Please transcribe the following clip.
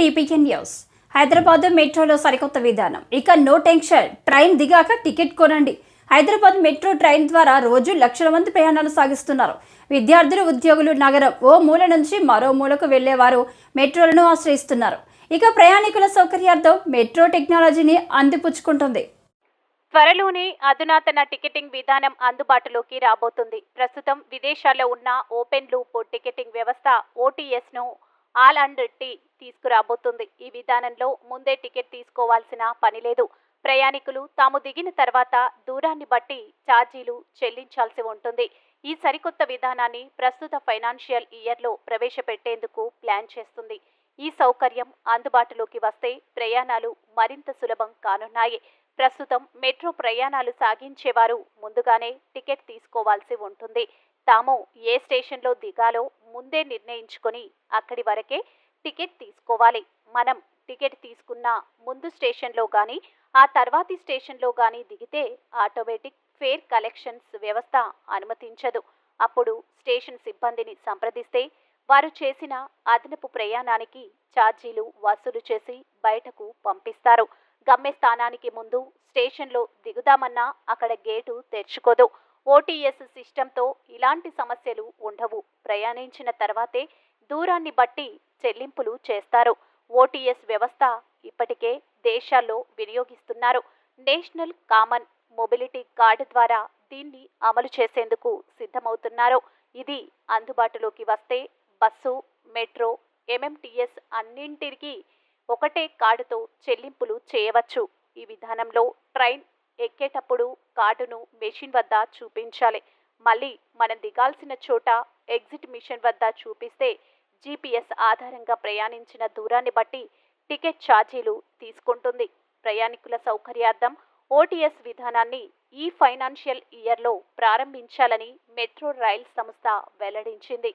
TPN news. Hyderabad మెట్రోలో సరికొత్త విధానం. ఇక నో టెన్షన్. ట్రైన్ దిగాక టికెట్ కొనండి. హైదరాబాద్ మెట్రో ట్రైన్ ద్వారా రోజు లక్షల మంది ప్రయాణాలు సాగిస్తున్నారు. విద్యార్థులు ఉద్యోగులు నగరం ఓ మూల నుంచి మరో మూలకు వెళ్ళేవారు మెట్రోలను ఆశ్రయిస్తున్నారు. ఇక ప్రయాణికుల సౌకర్యార్థం మెట్రో టెక్నాలజీని అందిపుచ్చుకుంటుంది. త్వరలోనే అధునాతన టికెటింగ్ విధానం అందుబాటులోకి రాబోతుంది. ప్రస్తుతం విదేశాల్లో ఉన్న ఓపెన్ లూప్ టికెటింగ్ వ్యవస్థ ఓటీఎస్ను ఆల్ అండ్ టీ తీసుకురాబోతుంది. ఈ విధానంలో ముందే టికెట్ తీసుకోవాల్సిన పని లేదు. ప్రయాణికులు తాము దిగిన తర్వాత దూరాన్ని బట్టి ఛార్జీలు చెల్లించాల్సి ఉంటుంది. ఈ సరికొత్త విధానాన్ని ప్రస్తుత ఫైనాన్షియల్ ఇయర్లో ప్రవేశపెట్టేందుకు ప్లాన్ చేస్తుంది. ఈ సౌకర్యం అందుబాటులోకి వస్తే ప్రయాణాలు మరింత సులభం కానున్నాయి. ప్రస్తుతం మెట్రో ప్రయాణాలు సాగించేవారు ముందుగానే టికెట్ తీసుకోవాల్సి ఉంటుంది. తాము ఏ స్టేషన్లో దిగాలో ముందే నిర్ణయించుకొని అక్కడి వరకే టికెట్ తీసుకోవాలి. మనం టికెట్ తీసుకున్న ముందు స్టేషన్లో కానీ ఆ తర్వాతి స్టేషన్లో కానీ దిగితే ఆటోమేటిక్ ఫేర్ కలెక్షన్స్ వ్యవస్థ అనుమతించదు. అప్పుడు స్టేషన్ సిబ్బందిని సంప్రదిస్తే వారు చేసిన అదనపు ప్రయాణానికి ఛార్జీలు వసూలు చేసి బయటకు పంపిస్తారు. గమ్యస్థానానికి ముందు స్టేషన్లో దిగుదామన్నా అక్కడ గేటు తెరుచుకోదు. ఓటీఎస్ సిస్టంతో ఇలాంటి సమస్యలు ఉండవు. ప్రయాణించిన తర్వాతే దూరాన్ని బట్టి చెల్లింపులు చేస్తారు. ఓటీఎస్ వ్యవస్థ ఇప్పటికే దేశాల్లో వినియోగిస్తున్నారు. నేషనల్ కామన్ మొబిలిటీ కార్డు ద్వారా దీన్ని అమలు చేసేందుకు సిద్ధమవుతున్నారు. ఇది అందుబాటులోకి వస్తే బస్సు మెట్రో ఎంఎంటీఎస్ అన్నింటికి ఒకటే కార్డుతో చెల్లింపులు చేయవచ్చు. ఈ విధానంలో ట్రైన్ ఎక్కేటప్పుడు కార్డును మెషిన్ వద్ద చూపించాలి. మళ్ళీ మనం దిగాల్సిన చోట ఎగ్జిట్ మిషన్ వద్ద చూపిస్తే జీపీఎస్ ఆధారంగా ప్రయాణించిన దూరాన్ని బట్టి టికెట్ ఛార్జీలు తీసుకుంటుంది. ప్రయాణికుల సౌకర్యార్థం ఓటీఎస్ విధానాన్ని ఈ ఫైనాన్షియల్ ఇయర్లో ప్రారంభించాలని మెట్రో రైల్ సంస్థ వెల్లడించింది.